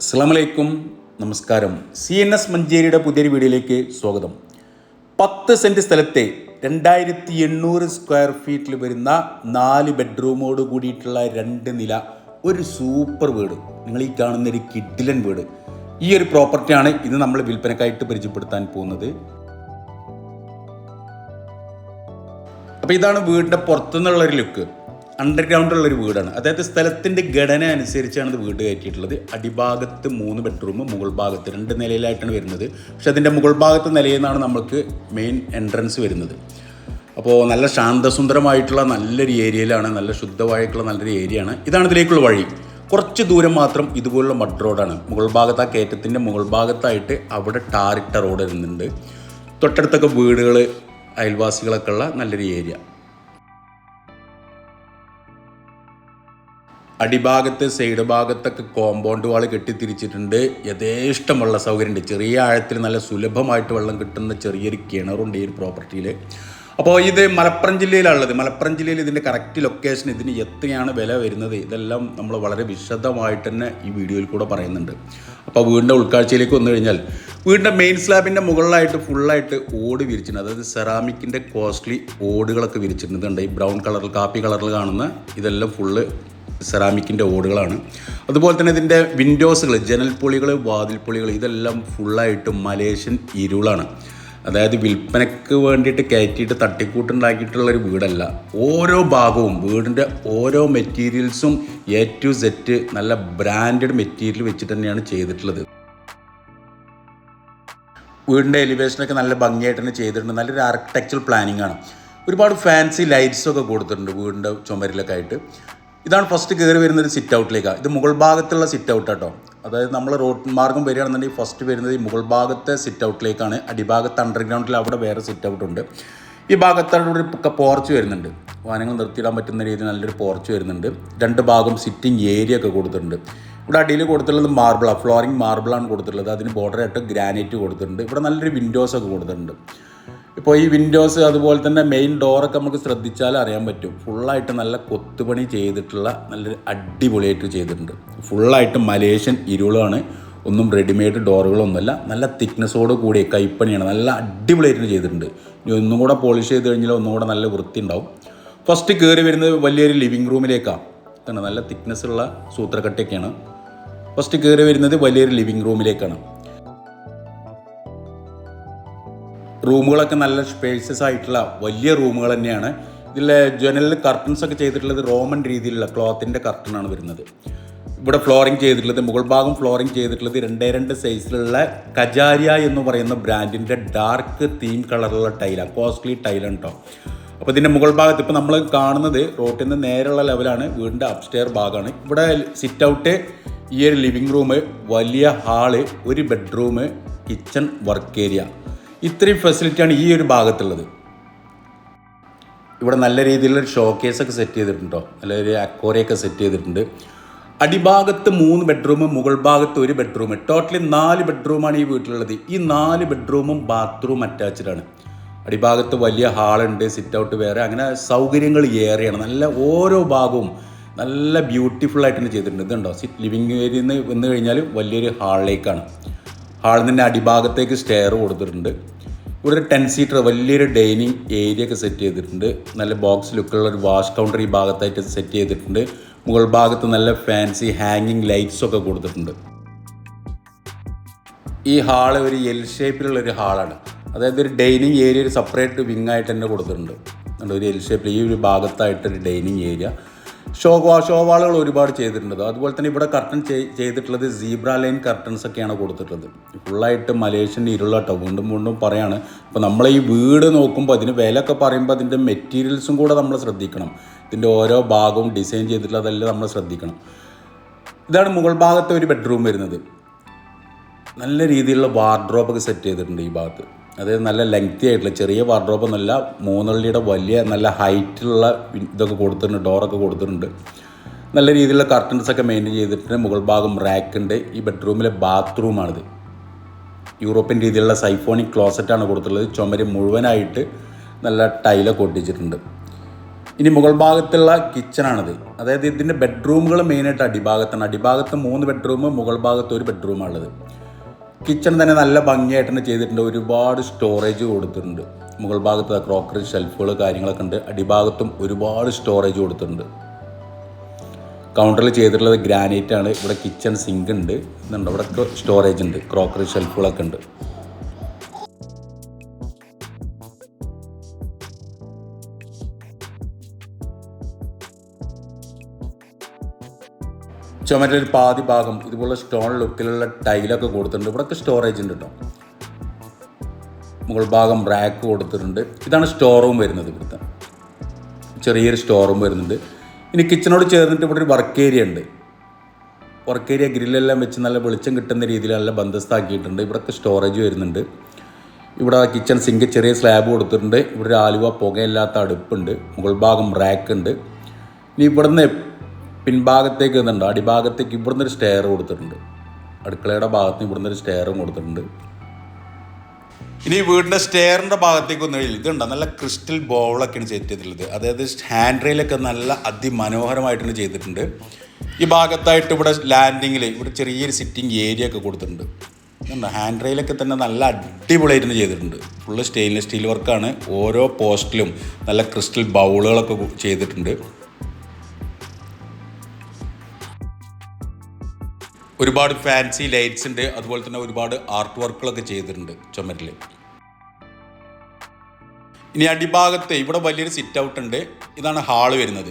അസ്സാമലൈക്കും നമസ്കാരം. C N S മഞ്ചേരിയുടെ പുതിയൊരു വീഡിയോയിലേക്ക് സ്വാഗതം. പത്ത് സെന്റ് സ്ഥലത്തെ രണ്ടായിരത്തി എണ്ണൂറ് സ്ക്വയർ ഫീറ്റിൽ വരുന്ന നാല് ബെഡ്റൂമോട് കൂടിയിട്ടുള്ള രണ്ട് നില ഒരു സൂപ്പർ വീട്. നിങ്ങൾ ഈ കാണുന്ന ഒരു കിഡിലൻ വീട്. ഈ ഒരു പ്രോപ്പർട്ടിയാണ് ഇന്ന് നമ്മൾ വിൽപ്പനക്കായിട്ട് പരിചയപ്പെടുത്താൻ പോകുന്നത്. അപ്പോൾ ഇതാണ് വീടിന്റെ പുറത്തുനിന്നുള്ളൊരു ലുക്ക് അണ്ടർഗ്രൗണ്ടുള്ള ഒരു വീടാണ്. അതായത് സ്ഥലത്തിന്റെ ഘടന അനുസരിച്ചാണ് ഇത് വീട് കയറ്റിയിട്ടുള്ളത്. അടിഭാഗത്ത് മൂന്ന് ബെഡ്റൂം മുകൾ ഭാഗത്ത് രണ്ട് നിലയിലായിട്ടാണ് വരുന്നത്. പക്ഷെ അതിന്റെ മുകൾ ഭാഗത്ത് നിലയിൽ നിന്നാണ് നമുക്ക് മെയിൻ എൻട്രൻസ് വരുന്നത്. അപ്പോൾ നല്ല ശാന്തസുന്ദരമായിട്ടുള്ള നല്ലൊരു ഏരിയയിലാണ് നല്ല ശുദ്ധമായിട്ടുള്ള നല്ലൊരു ഏരിയയാണ്. ഇതാണ് ഇതിലേക്കുള്ള വഴി. കുറച്ച് ദൂരം മാത്രം ഇതുപോലുള്ള മഡ് റോഡാണ് മുകൾ ഭാഗത്ത് ആ കയറ്റത്തിന്റെ മുകൾ ഭാഗത്തായിട്ട് അവിടെ ടാറിട്ട റോഡ് വരുന്നുണ്ട്. തൊട്ടടുത്തൊക്കെ വീടുകൾ അയൽവാസികളൊക്കെ ഉള്ള നല്ലൊരു ഏരിയ. അടിഭാഗത്ത് സൈഡ് ഭാഗത്തൊക്കെ കോമ്പൗണ്ട് വാൾ കെട്ടിത്തിരിച്ചിട്ടുണ്ട്. യഥേഷ്ടം വെള്ള സൗകര്യമുണ്ട്. ചെറിയ ആഴത്തിൽ നല്ല സുലഭമായിട്ട് വെള്ളം കിട്ടുന്ന ചെറിയൊരു കിണറുണ്ട് ഈ ഒരു പ്രോപ്പർട്ടിയിൽ അപ്പോൾ ഇത് മലപ്പുറം ജില്ലയിലാണുള്ളത്. മലപ്പുറം ജില്ലയിൽ ഇതിന്റെ കറക്റ്റ് ലൊക്കേഷൻ ഇതിന് എത്രയാണ് വില വരുന്നത്? ഇതെല്ലാം നമ്മൾ വളരെ വിശദമായിട്ട് തന്നെ ഈ വീഡിയോയിൽ കൂടെ പറയുന്നുണ്ട്. അപ്പോൾ വീടിന്റെ ഉൾക്കാഴ്ചയിലേക്ക് വന്നു കഴിഞ്ഞാൽ വീടിന്റെ മെയിൻ സ്ലാബിന്റെ മുകളിലായിട്ട് ഫുള്ളായിട്ട് ഓട് വിരിച്ചിട്ടുണ്ട്. അതായത് സെറാമിക്കിന്റെ കോസ്റ്റ്ലി ഓടുകളൊക്കെ വിരിച്ചിട്ടുണ്ട്. ഈ ബ്രൗൺ കളറിൽ കാപ്പി കളറിൽ കാണുന്ന ഇതെല്ലാം ഫുള്ള് സെറാമിക്കിന്റെ ഓടുകളാണ്. അതുപോലെ തന്നെ ഇതിന്റെ വിൻഡോസുകൾ ജനൽ പൊളികൾ വാതിൽ വാതിൽപ്പൊളികൾ ഇതെല്ലാം ഫുള്ളായിട്ട് മലേഷ്യൻ ഇരുളാണ്. അതായത് വിൽപ്പനയ്ക്ക് വേണ്ടിയിട്ട് കയറ്റിയിട്ട് തട്ടിക്കൂട്ടുണ്ടാക്കിയിട്ടുള്ള ഒരു വീടല്ല. ഓരോ ഭാഗവും വീടിന്റെ ഓരോ മെറ്റീരിയൽസും എ ടു സെറ്റ് നല്ല ബ്രാൻഡഡ് മെറ്റീരിയൽ വെച്ചിട്ട് തന്നെയാണ് ചെയ്തിട്ടുള്ളത്. വീടിന്റെ എലിവേഷനൊക്കെ നല്ല ഭംഗിയായിട്ട് തന്നെ ചെയ്തിട്ടുണ്ട്. നല്ലൊരു ആർക്കിടെക്ചർ പ്ലാനിങ് ആണ്. ഒരുപാട് ഫാൻസി ലൈറ്റ്സൊക്കെ കൊടുത്തിട്ടുണ്ട് വീടിന്റെ ചുമരിലൊക്കെ ആയിട്ട്. ഇതാണ് ഫസ്റ്റ് കയറി വരുന്ന ഒരു സിറ്റ് ഔട്ടിലേക്കാണ് ഇത് മുകൾ ഭാഗത്തുള്ള സിറ്റ് ഔട്ട് കേട്ടോ അതായത് നമ്മൾ റോഡ് മാർഗം വരികയാണെന്നുണ്ടെങ്കിൽ ഫസ്റ്റ് വരുന്നത് ഈ മുകൾ ഭാഗത്തെ സിറ്റ് ഔട്ടിലേക്കാണ് അടിഭാഗത്ത് അണ്ടർഗ്രൗണ്ടിൽ അവിടെ വേറെ സിറ്റ് ഔട്ട് ഉണ്ട്. ഈ ഭാഗത്താണ് ഒരു പോർച്ച് വരുന്നുണ്ട്. വാഹനങ്ങൾ നിർത്തിയിടാൻ പറ്റുന്ന രീതിയിൽ നല്ലൊരു പോർച്ച് വരുന്നുണ്ട്. രണ്ട് ഭാഗം സിറ്റിംഗ് ഏരിയ ഒക്കെ കൊടുത്തിട്ടുണ്ട്. ഇവിടെ അടിയിൽ കൊടുത്തിട്ടുള്ളത് മാർബിളാണ് ഫ്ലോറിംഗ് മാർബിളാണ് കൊടുത്തിട്ടുള്ളത്. അതിന് ബോർഡറായിട്ട് ഗ്രാനൈറ്റ് കൊടുത്തിട്ടുണ്ട്. ഇവിടെ നല്ലൊരു വിൻഡോസ് ഒക്കെ കൊടുത്തിട്ടുണ്ട്. ഇപ്പോൾ ഈ വിൻഡോസ് അതുപോലെ തന്നെ മെയിൻ ഡോറൊക്കെ നമുക്ക് ശ്രദ്ധിച്ചാൽ അറിയാൻ പറ്റും. ഫുള്ളായിട്ട് നല്ല കൊത്തുപണി ചെയ്തിട്ടുള്ള നല്ലൊരു അടിപൊളിയായിട്ട് ചെയ്തിട്ടുണ്ട്. ഫുള്ളായിട്ട് മലേഷ്യൻ ഇരുളാണ്. ഒന്നും റെഡിമെയ്ഡ് ഡോറുകളൊന്നുമല്ല നല്ല തിക്നെസ്സോട് കൂടി കൈപ്പണിയാണ്. നല്ല അടിപൊളിയായിട്ട് ചെയ്തിട്ടുണ്ട്. ഇനി ഒന്നും കൂടെ പോളിഷ് ചെയ്ത് കഴിഞ്ഞാൽ ഒന്നും കൂടെ നല്ല വൃത്തി ഉണ്ടാവും ഫസ്റ്റ് കയറി വരുന്നത് വലിയൊരു ലിവിങ് റൂമിലേക്കാണ് തന്നെ നല്ല തിക്നെസ് ഉള്ള സൂത്രക്കട്ടയൊക്കെയാണ്. ഫസ്റ്റ് കയറി വരുന്നത് വലിയൊരു ലിവിങ് റൂമിലേക്കാണ് റൂമുകളൊക്കെ നല്ല സ്പേഷ്യസ് ആയിട്ടുള്ള വലിയ റൂമുകൾ തന്നെയാണ്. ഇതിലെ ജനലിൽ കർട്ടൻസ് ഒക്കെ ചെയ്തിട്ടുള്ളത് റോമൻ രീതിയിലുള്ള ക്ലോത്തിന്റെ കർട്ടനാണ് വരുന്നത്. ഇവിടെ ഫ്ലോറിംഗ് ചെയ്തിട്ടുള്ളത് മുകൾ ഭാഗം ഫ്ലോറിംഗ് ചെയ്തിട്ടുള്ളത് രണ്ടേ രണ്ട് സൈസിലുള്ള കജാരിയ എന്ന് പറയുന്ന ബ്രാൻഡിന്റെ ഡാർക്ക് തീം കളറുള്ള ടൈലാണ് കോസ്റ്റ്ലി ടൈലാണ് കേട്ടോ അപ്പോൾ ഇതിന്റെ മുകൾ ഭാഗത്ത് ഇപ്പോൾ നമ്മൾ കാണുന്നത് റോട്ടിൽ നിന്ന് നേരെയുള്ള ലെവലാണ് വീടിന്റെ അപ്സ്റ്റെയർ ഭാഗമാണ്. ഇവിടെ സിറ്റ് ഔട്ട് ഈ ഒരു ലിവിങ് റൂം വലിയ ഹാൾ ഒരു ബെഡ്റൂം കിച്ചൺ വർക്ക് ഏരിയ ഇത്രയും ഫെസിലിറ്റിയാണ് ഈ ഒരു ഭാഗത്തുള്ളത്. ഇവിടെ നല്ല രീതിയിലുള്ള ഷോ ഒക്കെ സെറ്റ് ചെയ്തിട്ടുണ്ടോ? നല്ലൊരു അക്കോറിയൊക്കെ സെറ്റ് ചെയ്തിട്ടുണ്ട്. അടിഭാഗത്ത് മൂന്ന് ബെഡ്റൂം മുകൾ ഭാഗത്ത് ഒരു ബെഡ്റൂം ടോട്ടലി നാല് ബെഡ്റൂമാണ് ഈ വീട്ടിലുള്ളത്. ഈ നാല് ബെഡ്റൂമും ബാത്റൂം അറ്റാച്ച്ഡ് ആണ്. അടിഭാഗത്ത് വലിയ ഹാളുണ്ട് സിറ്റ് ഔട്ട് വേറെ. അങ്ങനെ സൗകര്യങ്ങൾ ഏറെയാണ്. നല്ല ഓരോ ഭാഗവും നല്ല ബ്യൂട്ടിഫുൾ ആയിട്ട് തന്നെ ചെയ്തിട്ടുണ്ട്. ഇതുണ്ടോ? സിറ്റ് ലിവിങ് ഏരിയയിൽ നിന്ന് വന്നു കഴിഞ്ഞാൽ വലിയൊരു ഹാളിലേക്കാണ് നിന്ന് അടിഭാഗത്തേക്ക് സ്റ്റെയർ കൊടുത്തിട്ടുണ്ട്. ഇവിടെ ടെൻ സീറ്റർ വലിയൊരു ഡൈനിങ് ഏരിയ ഒക്കെ സെറ്റ് ചെയ്തിട്ടുണ്ട്. നല്ല ബോക്സ് ലുക്കുള്ള ഒരു വാഷ് കൗണ്ടർ ഈ ഭാഗത്തായിട്ട് സെറ്റ് ചെയ്തിട്ടുണ്ട്. മുകൾ ഭാഗത്ത് നല്ല ഫാൻസി ഹാങ്ങിങ് ലൈറ്റ്സ് ഒക്കെ കൊടുത്തിട്ടുണ്ട്. ഈ ഹാൾ ഒരു എൽ ഷേപ്പിലുള്ള ഒരു ഹാളാണ് അതായത് ഒരു ഡൈനിങ് ഏരിയ ഒരു സെപ്പറേറ്റ് വിങ് ആയിട്ട് തന്നെ കൊടുത്തിട്ടുണ്ട്. ഒരു എൽ ഷേപ്പിൽ ഈ ഒരു ഭാഗത്തായിട്ടൊരു ഡൈനിങ് ഏരിയ ഷോ ഷോവാളുകൾ ഒരുപാട് ചെയ്തിട്ടുണ്ട്. അതുപോലെ തന്നെ ഇവിടെ കർട്ടൻ ചെയ്തിട്ടുള്ളത് സീബ്ര ലൈൻ കർട്ടൻസ് ഒക്കെയാണ് കൊടുത്തിട്ടുള്ളത്. ഫുള്ളായിട്ട് മലേഷ്യൻ ഇരുളട്ടോ വീണ്ടും വീണ്ടും പറയാണ്. അപ്പോൾ നമ്മൾ ഈ വീട് നോക്കുമ്പോൾ അതിന് വില ഒക്കെ പറയുമ്പോൾ അതിന്റെ മെറ്റീരിയൽസും കൂടെ നമ്മൾ ശ്രദ്ധിക്കണം. ഇതിന്റെ ഓരോ ഭാഗവും ഡിസൈൻ ചെയ്തിട്ടുള്ളതെല്ലാം നമ്മൾ ശ്രദ്ധിക്കണം. ഇതാണ് മുകൾ ഭാഗത്തെ ഒരു ബെഡ്റൂം വരുന്നത്. നല്ല രീതിയിലുള്ള വാർഡ്രോപ്പൊക്കെ സെറ്റ് ചെയ്തിട്ടുണ്ട് ഈ ഭാഗത്ത്. അതായത് നല്ല ലെങ്തി ആയിട്ടുള്ള ചെറിയ വാർഡ്രോബ് എന്നല്ല മൂന്നള്ളിയുടെ വലിയ നല്ല ഹൈറ്റുള്ള ഇതൊക്കെ കൊടുത്തിട്ടുണ്ട് ഡോറൊക്കെ കൊടുത്തിട്ടുണ്ട്. നല്ല രീതിയിലുള്ള കർട്ടൻസ് ഒക്കെ മെയിന്റെയിൻ ചെയ്തിട്ടുണ്ട്. മുകൾ ഭാഗം റാക്ക് ഉണ്ട്. ഈ ബെഡ്റൂമിലെ ബാത്റൂമാണിത് യൂറോപ്യൻ രീതിയിലുള്ള സൈഫോണിക് ക്ലോസറ്റാണ് കൊടുത്തിട്ടുള്ളത്. ചുമര് മുഴുവനായിട്ട് നല്ല ടൈലൊക്കെ ഒട്ടിച്ചിട്ടുണ്ട്. ഇനി മുകൾ ഭാഗത്തുള്ള കിച്ചണാണിത് അതായത് ഇതിന്റെ ബെഡ്റൂമുകൾ മെയിനായിട്ട് അടിഭാഗത്താണ്. അടിഭാഗത്ത് മൂന്ന് ബെഡ്റൂം മുകൾ ഭാഗത്ത് ഒരു ബെഡ്റൂമാണുള്ളത് കിച്ചൺ തന്നെ നല്ല ഭംഗിയായിട്ട് തന്നെ ചെയ്തിട്ടുണ്ട്. ഒരുപാട് സ്റ്റോറേജ് കൊടുത്തിട്ടുണ്ട്. മുകൾ ഭാഗത്ത് ക്രോക്കറി ഷെൽഫുകൾ കാര്യങ്ങളൊക്കെ ഉണ്ട്. അടിഭാഗത്തും ഒരുപാട് സ്റ്റോറേജ് കൊടുത്തിട്ടുണ്ട്. കൗണ്ടറിൽ ചെയ്തിട്ടുള്ളത് ഗ്രാനൈറ്റ് ആണ്. ഇവിടെ കിച്ചൺ സിങ്ക് ഉണ്ട്. എന്നുണ്ട് ഇവിടെ സ്റ്റോറേജ് ഉണ്ട്. ക്രോക്കറി ഷെൽഫുകളൊക്കെ ഉണ്ട്. ചുമരിൽ പാതി ഭാഗം ഇതുപോലുള്ള സ്റ്റോൺ ലുക്കിലുള്ള ടൈലൊക്കെ കൊടുത്തിട്ടുണ്ട്. ഇവിടെയൊക്കെ സ്റ്റോറേജ് ഉണ്ട് കേട്ടോ മുകൾ ഭാഗം റാക്ക് കൊടുത്തിട്ടുണ്ട്. ഇതാണ് സ്റ്റോർ റൂം വരുന്നത് ഇവിടുത്തെ. ചെറിയൊരു സ്റ്റോർ റൂം വരുന്നുണ്ട്. ഇനി കിച്ചണോട് ചേർന്നിട്ട് ഇവിടെ ഒരു വർക്ക് ഏരിയ ഉണ്ട്. വർക്ക് ഏരിയ ഗ്രില്ലെല്ലാം വെച്ച് നല്ല വെളിച്ചം കിട്ടുന്ന രീതിയിൽ നല്ല ബന്ധസ്ഥാക്കിയിട്ടുണ്ട് ഇവിടെയൊക്കെ സ്റ്റോറേജ് വരുന്നുണ്ട്. ഇവിടെ കിച്ചൺ സിങ്ക് ചെറിയ സ്ലാബ് കൊടുത്തിട്ടുണ്ട്. ഇവിടെ ഒരു ആലുവ പുകയില്ലാത്ത അടുപ്പുണ്ട്. മുകൾ ഭാഗം റാക്ക് ഉണ്ട്. ഇനി ഇവിടുന്ന് പിൻഭാഗത്തേക്ക് എന്നുണ്ട് അടിഭാഗത്തേക്ക് ഇവിടുന്ന് ഒരു സ്റ്റെയർ കൊടുത്തിട്ടുണ്ട്. അടുക്കളയുടെ ഭാഗത്ത് ഇവിടുന്ന് ഒരു സ്റ്റെയറും കൊടുത്തിട്ടുണ്ട്. ഇനി വീടിന്റെ സ്റ്റെയറിന്റെ ഭാഗത്തേക്ക് ഒന്ന് ഇതുണ്ട്? നല്ല ക്രിസ്റ്റൽ ബോളൊക്കെയാണ് സെറ്റ് ചെയ്തിട്ടുള്ളത്. അതായത് ഹാൻഡ് റെയിലൊക്കെ നല്ല അതിമനോഹരമായിട്ടാണ് ചെയ്തിട്ടുണ്ട്. ഈ ഭാഗത്തായിട്ട് ഇവിടെ ലാൻഡിങ്ങിൽ ഇവിടെ ചെറിയൊരു സിറ്റിംഗ് ഏരിയ ഒക്കെ കൊടുത്തിട്ടുണ്ട്. ഹാൻഡ് റെയിലൊക്കെ തന്നെ നല്ല അടിപൊളിയായിട്ട് ചെയ്തിട്ടുണ്ട്. ഫുള്ള് സ്റ്റെയിൻലെസ് സ്റ്റീൽ വർക്കാണ് ഓരോ പോസ്റ്റിലും നല്ല ക്രിസ്റ്റൽ ബൗളുകളൊക്കെ ചെയ്തിട്ടുണ്ട്. ഒരുപാട് ഫാൻസി ലൈറ്റ്സ് ഉണ്ട്. അതുപോലെ തന്നെ ഒരുപാട് ആർട്ട് വർക്കുകളൊക്കെ ചെയ്തിട്ടുണ്ട് ചുമരിൽ ഇനി അടിഭാഗത്ത് ഇവിടെ വലിയൊരു സിറ്റ് ഔട്ട് ഉണ്ട്. ഇതാണ് ഹാൾ വരുന്നത്.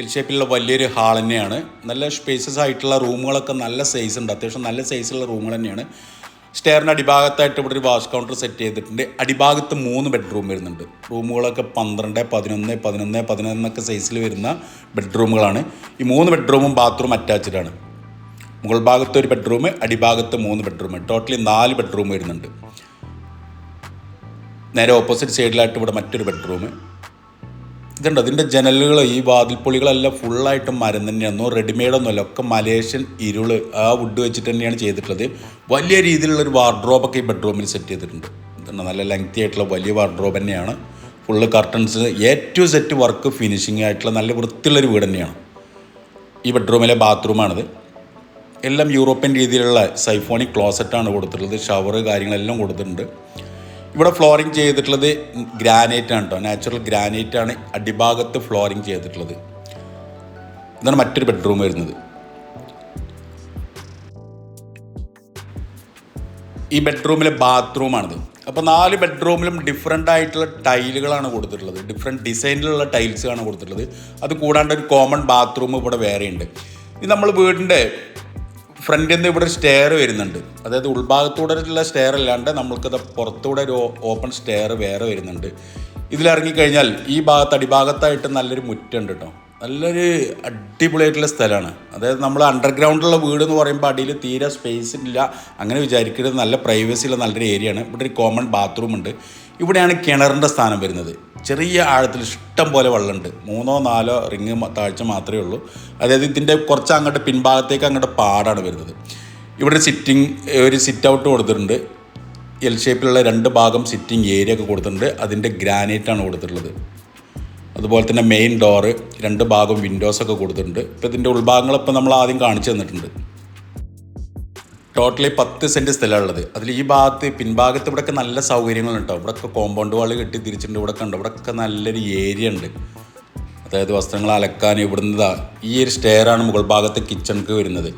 എൽ ഷേപ്പിലുള്ള വലിയൊരു ഹാൾ തന്നെയാണ്. നല്ല സ്പേസസ് ആയിട്ടുള്ള റൂമുകളൊക്കെ നല്ല സൈസ് ഉണ്ട്. അത്യാവശ്യം നല്ല സൈസുള്ള റൂമുകൾ തന്നെയാണ്. സ്റ്റെയറിന്റെ അടിഭാഗത്തായിട്ട് ഇവിടെ ഒരു വാഷ് കൗണ്ടർ സെറ്റ് ചെയ്തിട്ടുണ്ട്. അടിഭാഗത്ത് മൂന്ന് ബെഡ്റൂം വരുന്നുണ്ട്. റൂമുകളൊക്കെ പന്ത്രണ്ട് പതിനൊന്ന് പതിനൊന്ന് പതിനൊന്നൊക്കെ സൈസിൽ വരുന്ന ബെഡ്റൂമുകളാണ് ഈ മൂന്ന് ബെഡ്റൂമും ബാത്റൂം അറ്റാച്ച്ഡ് ആണ്. മുകൾ ഭാഗത്ത് ഒരു ബെഡ്റൂം അടിഭാഗത്ത് മൂന്ന് ബെഡ്റൂം ടോട്ടലി നാല് ബെഡ്റൂം വരുന്നുണ്ട്. നേരെ ഓപ്പോസിറ്റ് സൈഡിലായിട്ട് ഇവിടെ മറ്റൊരു ബെഡ്റൂം ഇതുണ്ട് അതിന്റെ ജനലുകൾ ഈ വാതിൽപ്പൊളികളെല്ലാം ഫുള്ളായിട്ട് മരം തന്നെയാണ് റെഡിമെയ്ഡൊന്നും അല്ല ഒക്കെ മലേഷ്യൻ ഇരുൾ ആ വുഡ് വെച്ചിട്ട് തന്നെയാണ് ചെയ്തിട്ടുള്ളത്. വലിയ രീതിയിലുള്ള ഒരു വാർഡ്രോബൊക്കെ ഈ ബെഡ്റൂമിൽ സെറ്റ് ചെയ്തിട്ടുണ്ട്. ഇതുണ്ട് നല്ല ലെങ്തി ആയിട്ടുള്ള വലിയ വാർഡ്രോബ് തന്നെയാണ്. Full curtains A to set work finishing ആയിട്ടുള്ള നല്ല വൃത്തിയുള്ളൊരു വീട് തന്നെയാണ്. ഈ ബെഡ്റൂമിലെ ബാത്റൂമാണിത് എല്ലാം യൂറോപ്യൻ രീതിയിലുള്ള സൈഫോണിക് ക്ലോസറ്റാണ് കൊടുത്തിട്ടുള്ളത്. ഷവർ കാര്യങ്ങളെല്ലാം കൊടുത്തിട്ടുണ്ട്. ഇവിടെ ഫ്ലോറിങ് ചെയ്തിട്ടുള്ളത് ഗ്രാനൈറ്റ് ആണ് കേട്ടോ നാച്ചുറൽ ഗ്രാനൈറ്റ് ആണ് അടിഭാഗത്ത് ഫ്ലോറിങ് ചെയ്തിട്ടുള്ളത്. ഇതാണ് മറ്റൊരു ബെഡ്റൂം വരുന്നത്. ഈ ബെഡ്റൂമിലെ ബാത്റൂമാണിത് അപ്പോൾ നാല് ബെഡ്റൂമിലും ഡിഫറെന്റ് ആയിട്ടുള്ള ടൈലുകളാണ് കൊടുത്തിട്ടുള്ളത്. ഡിഫറെന്റ് ഡിസൈനിലുള്ള ടൈൽസാണ് കൊടുത്തിട്ടുള്ളത്. അത് കൂടാണ്ട് ഒരു കോമൺ ബാത്റൂം ഇവിടെ വേറെയുണ്ട്. ഇത് നമ്മൾ വീടിന്റെ ഫ്രണ്ടിൽ നിന്ന് ഇവിടെ സ്റ്റെയർ വരുന്നുണ്ട്. അതായത് ഉൾഭാഗത്തൂടെ ഉള്ള സ്റ്റെയർ അല്ലാണ്ട് നമ്മൾക്കത് പുറത്തൂടെ ഒരു ഓപ്പൺ സ്റ്റെയർ വേറെ വരുന്നുണ്ട്. ഇതിലിറങ്ങിക്കഴിഞ്ഞാൽ ഈ ഭാഗത്ത് അടിഭാഗത്തായിട്ട് നല്ലൊരു മുറ്റുണ്ട് കേട്ടോ നല്ലൊരു അടിപൊളിയായിട്ടുള്ള സ്ഥലമാണ്. അതായത് നമ്മൾ അണ്ടർഗ്രൗണ്ടിലുള്ള വീട് എന്ന് പറയുമ്പോൾ അടിയിൽ തീരെ സ്പേസ് ഇല്ല. അങ്ങനെ വിചാരിക്കരുത്. നല്ല പ്രൈവസി ഉള്ള നല്ലൊരു ഏരിയയാണ് ഇവിടെ ഒരു കോമൺ ബാത്റൂം ഉണ്ട്. ഇവിടെയാണ് കിണറിന്റെ സ്ഥാനം വരുന്നത്. ചെറിയ ആഴത്തിൽ ഇഷ്ടം പോലെ വെള്ളമുണ്ട്. മൂന്നോ നാലോ റിങ് താഴ്ച മാത്രമേ ഉള്ളൂ. അതായത് ഇതിന്റെ കുറച്ച് അങ്ങോട്ട് പിൻഭാഗത്തേക്ക് അങ്ങോട്ട് പാടാണ് വരുന്നത്. ഇവിടെ സിറ്റിംഗ് ഒരു സിറ്റ് ഔട്ട് കൊടുത്തിട്ടുണ്ട്. എൽ ഷേപ്പിലുള്ള രണ്ട് ഭാഗം സിറ്റിംഗ് ഏരിയ ഒക്കെ കൊടുത്തിട്ടുണ്ട്. അതിന്റെ ഗ്രാനൈറ്റാണ് കൊടുത്തിട്ടുള്ളത്. അതുപോലെ തന്നെ മെയിൻ ഡോറ് രണ്ട് ഭാഗം വിൻഡോസൊക്കെ കൊടുത്തിട്ടുണ്ട്. ഇപ്പോൾ ഇതിന്റെ ഉൾഭാഗങ്ങൾ ഇപ്പോൾ നമ്മൾ ആദ്യം കാണിച്ചു തന്നിട്ടുണ്ട്. ടോട്ടലി പത്ത് സെന്റ് സ്ഥലമുള്ളത് അതിൽ ഈ ഭാഗത്ത് പിൻഭാഗത്ത് ഇവിടെയൊക്കെ നല്ല സൗകര്യങ്ങളുണ്ടാവും ഇവിടെയൊക്കെ കോമ്പൗണ്ട് വാൾ കെട്ടി തിരിച്ചിട്ടുണ്ട്. ഇവിടെ ഉണ്ട്. ഇവിടെയൊക്കെ നല്ലൊരു ഏരിയ ഉണ്ട്. അതായത് വസ്ത്രങ്ങൾ അലക്കാൻ ഇവിടുന്ന് ദാ ഈ ഒരു സ്റ്റെയറാണ് മുകൾ ഭാഗത്ത് കിച്ചണിക്ക് വരുന്നത്.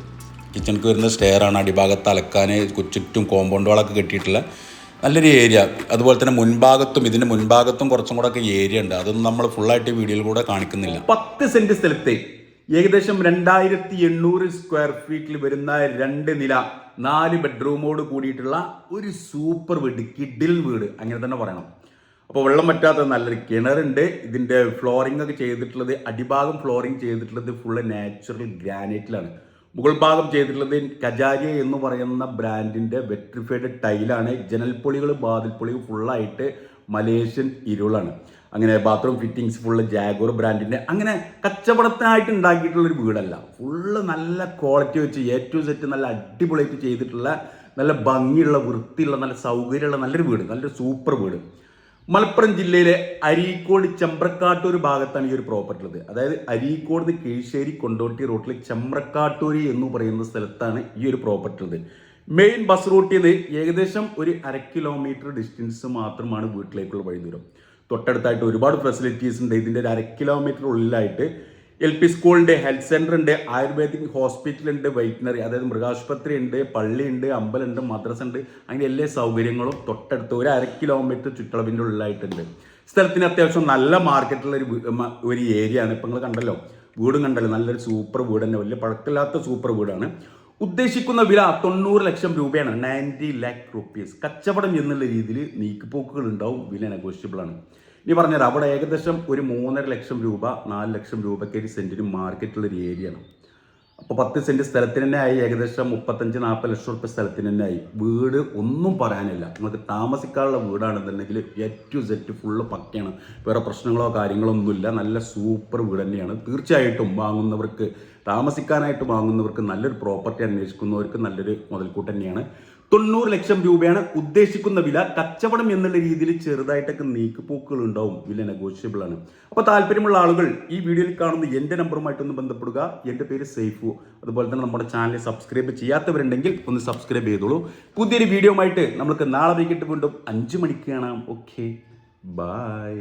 കിച്ചണിക്ക് വരുന്ന സ്റ്റെയറാണ് അടിഭാഗത്ത് അലക്കാൻ ചുറ്റും കോമ്പൗണ്ട് വാളൊക്കെ കെട്ടിയിട്ടുള്ള നല്ലൊരു ഏരിയ അതുപോലെ തന്നെ മുൻഭാഗത്തും ഇതിന്റെ മുൻഭാഗത്തും കുറച്ചും കൂടെ ഒക്കെ ഏരിയ ഉണ്ട്. അതൊന്നും നമ്മൾ ഫുള്ളായിട്ട് വീഡിയോയിൽ കൂടെ കാണിക്കുന്നില്ല. പത്ത് സെന്റ് സ്ഥലത്ത് ഏകദേശം രണ്ടായിരത്തി എണ്ണൂറ് സ്ക്വയർ ഫീറ്റിൽ വരുന്ന രണ്ട് നില നാല് ബെഡ്റൂമോട് കൂടിയിട്ടുള്ള ഒരു സൂപ്പർ വീട് കിഡിൽ വീട് അങ്ങനെ തന്നെ പറയണം. അപ്പോൾ വെള്ളം പറ്റാത്ത നല്ലൊരു കിണറുണ്ട്. ഇതിന്റെ ഫ്ലോറിംഗ് ഒക്കെ ചെയ്തിട്ടുള്ളത് അടിഭാഗം ഫ്ലോറിംഗ് ചെയ്തിട്ടുള്ളത് ഫുള്ള് നാച്ചുറൽ ഗ്രാനൈറ്റിലാണ് മുകൾ ഭാഗം ചെയ്തിട്ടുള്ളത് കജാരിയ എന്ന് പറയുന്ന ബ്രാൻഡിന്റെ വെട്രിഫൈഡ് ടൈലാണ് ജനൽപ്പൊളികൾ വാതിൽപ്പൊളികൾ ഫുള്ളായിട്ട് മലേഷ്യൻ ഇരുളാണ്. അങ്ങനെ ബാത്റൂം ഫിറ്റിങ്സ് ഫുള്ള് ജാഗോർ ബ്രാൻഡിന്റെ അങ്ങനെ കച്ചവടത്തിനായിട്ട് ഉണ്ടാക്കിയിട്ടുള്ളൊരു വീടല്ല. ഫുള്ള് നല്ല ക്വാളിറ്റി വെച്ച് ടു സെറ്റ് നല്ല അടിപൊളിയായിട്ട് ചെയ്തിട്ടുള്ള നല്ല ഭംഗിയുള്ള വൃത്തിയുള്ള നല്ല സൗകര്യമുള്ള നല്ലൊരു വീട് നല്ലൊരു സൂപ്പർ വീട്. മലപ്പുറം ജില്ലയിലെ അരീക്കോട് ചെമ്പ്രക്കാട്ടൂർ ഭാഗത്താണ് ഈ ഒരു പ്രോപ്പർട്ടി ഉള്ളത്. അതായത് അരീക്കോട് കീഴ്ശ്ശേരി കൊണ്ടോട്ടി റോട്ടിൽ ചെമ്പ്രക്കാട്ടൂരി എന്ന് പറയുന്ന സ്ഥലത്താണ് ഈ ഒരു പ്രോപ്പർട്ടി ഉള്ളത്. മെയിൻ ബസ് റൂട്ടിൽ നിന്ന് ഏകദേശം ഒരു അര കിലോമീറ്റർ ഡിസ്റ്റൻസ് മാത്രമാണ് വീട്ടിലേക്കുള്ള വഴി ദൂരം. തൊട്ടടുത്തായിട്ട് ഒരുപാട് ഫെസിലിറ്റീസ് ഉണ്ട്. ഇതിന്റെ ഒരു അര കിലോമീറ്റർ ഉള്ളിലായിട്ട് എൽ പി സ്കൂളുണ്ട് ഹെൽത്ത് സെന്റർ ഉണ്ട് ആയുർവേദിക് ഹോസ്പിറ്റൽ ഉണ്ട് വെറ്റിനറി അതായത് മൃഗാശുപത്രി ഉണ്ട് പള്ളി പള്ളിയുണ്ട് അമ്പലമുണ്ട് മദ്രസ ഉണ്ട് അങ്ങനെ എല്ലാ സൗകര്യങ്ങളും തൊട്ടടുത്ത് ഒരു അര കിലോമീറ്റർ ചുറ്റളവിന്റെ ഉള്ളിലായിട്ടുണ്ട്. സ്ഥലത്തിന് അത്യാവശ്യം നല്ല മാർക്കറ്റുള്ള ഒരു ഒരു ഏരിയ ആണ്. ഇപ്പം നിങ്ങൾ കണ്ടല്ലോ. വീടും കണ്ടല്ലോ. നല്ലൊരു സൂപ്പർ വീട് തന്നെ. വലിയ പഴക്കമില്ലാത്ത സൂപ്പർ വീടാണ്. ഉദ്ദേശിക്കുന്ന വില തൊണ്ണൂറ് ലക്ഷം രൂപയാണ്. Ninety lakh rupees. കച്ചവടം എന്നുള്ള രീതിയിൽ നീക്കുപോക്കുകൾ ഉണ്ടാവും. വില നെഗോഷ്യബിൾ ആണ്. ഇനി പറഞ്ഞാൽ അവിടെ ഏകദേശം ഒരു മൂന്നര ലക്ഷം രൂപ നാല് ലക്ഷം രൂപയ്ക്ക് ഒരു സെന്റിന് മാർക്കറ്റുള്ള ഒരു ഏരിയ ആണ്. അപ്പോൾ പത്ത് സെന്റ് സ്ഥലത്തിന് തന്നെ ആയി. ഏകദേശം മുപ്പത്തഞ്ച് നാൽപ്പത് ലക്ഷം റുപ്യ സ്ഥലത്തിന് തന്നെ ആയി. വീട് ഒന്നും പറയാനില്ല. നിങ്ങൾക്ക് താമസിക്കാനുള്ള വീടാണെന്നുണ്ടെങ്കിൽ എ ടു സെറ്റ് ഫുള്ള് പക്കയാണ്. വേറെ പ്രശ്നങ്ങളോ കാര്യങ്ങളോ ഒന്നുമില്ല. നല്ല സൂപ്പർ വീട് തന്നെയാണ്. തീർച്ചയായിട്ടും വാങ്ങുന്നവർക്ക് താമസിക്കാനായിട്ട് വാങ്ങുന്നവർക്ക് നല്ലൊരു പ്രോപ്പർട്ടി അന്വേഷിക്കുന്നവർക്ക് നല്ലൊരു മുതൽക്കൂട്ട് തന്നെയാണ്. തൊണ്ണൂറ് ലക്ഷം രൂപയാണ് ഉദ്ദേശിക്കുന്ന വില. കച്ചവടം എന്നുള്ള രീതിയിൽ ചെറുതായിട്ടൊക്കെ നീക്കുപോക്കുകൾ ഉണ്ടാവും. വില നെഗോഷ്യബിൾ ആണ്. അപ്പോൾ താല്പര്യമുള്ള ആളുകൾ ഈ വീഡിയോയിൽ കാണുന്ന എന്റെ നമ്പറുമായിട്ടൊന്ന് ബന്ധപ്പെടുക. എന്റെ പേര് സേഫു അതുപോലെ തന്നെ നമ്മുടെ ചാനൽ സബ്സ്ക്രൈബ് ചെയ്യാത്തവരുണ്ടെങ്കിൽ ഒന്ന് സബ്സ്ക്രൈബ് ചെയ്തോളൂ. പുതിയൊരു വീഡിയോ ആയിട്ട് നമുക്ക് നാളെ വൈകിട്ട് വീണ്ടും അഞ്ച് മണിക്ക് കാണാം ഓക്കെ ബൈ